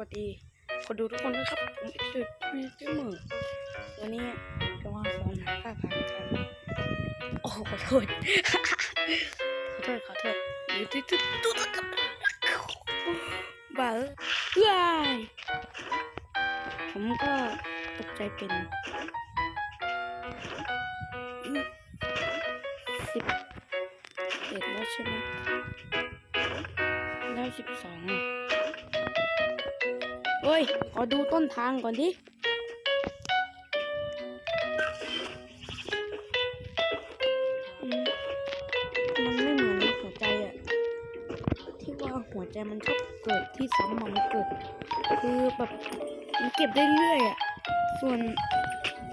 วัสดีคนดูทุกคนด้วยครับ ผมเอ็กซ์สุดมีเกมเมอวันนี้จะมาสอนหาท่าทางกันโอ้ขอโทษ ขอโทษ ขอโทษดูดูดูดูดูกับบ้าเอ้ยว้ายผมก็ตกใจเป็นสิบเอ็ดแล้วใช่ไหมแล้วสิบสองอะ เฮ้ย ขอดูต้นทางก่อนดิ มันไม่เหมือนหัวใจอะที่ว่าหัวใจมันชอบเกิดที่ซ้ำมันเกิด คือแบบมันเก็บได้เรื่อยอะส่วน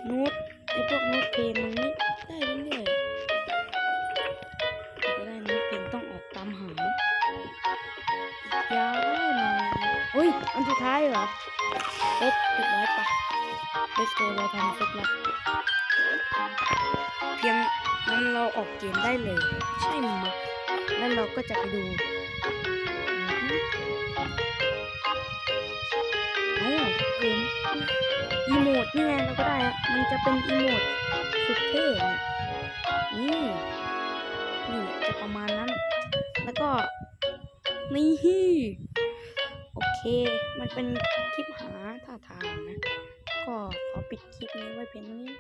โน้ตไอ้พวกโน้ตเพลงมันไม่ได้เรื่อยจะได้โน้ตเพลงต้องออกตามหายาว นานเฮ้ย อันสุดท้ายเหรอครบเรียบร้อยปะเลสโตเราทำครบแล้วเพียงนั้นเราออกเกมได้เลย ใช่มั้ยแล้วเราก็จะไปดูอือหือเอ้าเกมอีโมดนี่ไงเราก็ได้อะมันจะเป็นอีโมดสุดเท่เนี่ยนี่นี่จะประมาณนั้น แล้วก็นี่ มันเป็นคลิปหาท่าทางนะ ก็ขอปิดคลิปนี้ไว้เพียงเท่านี้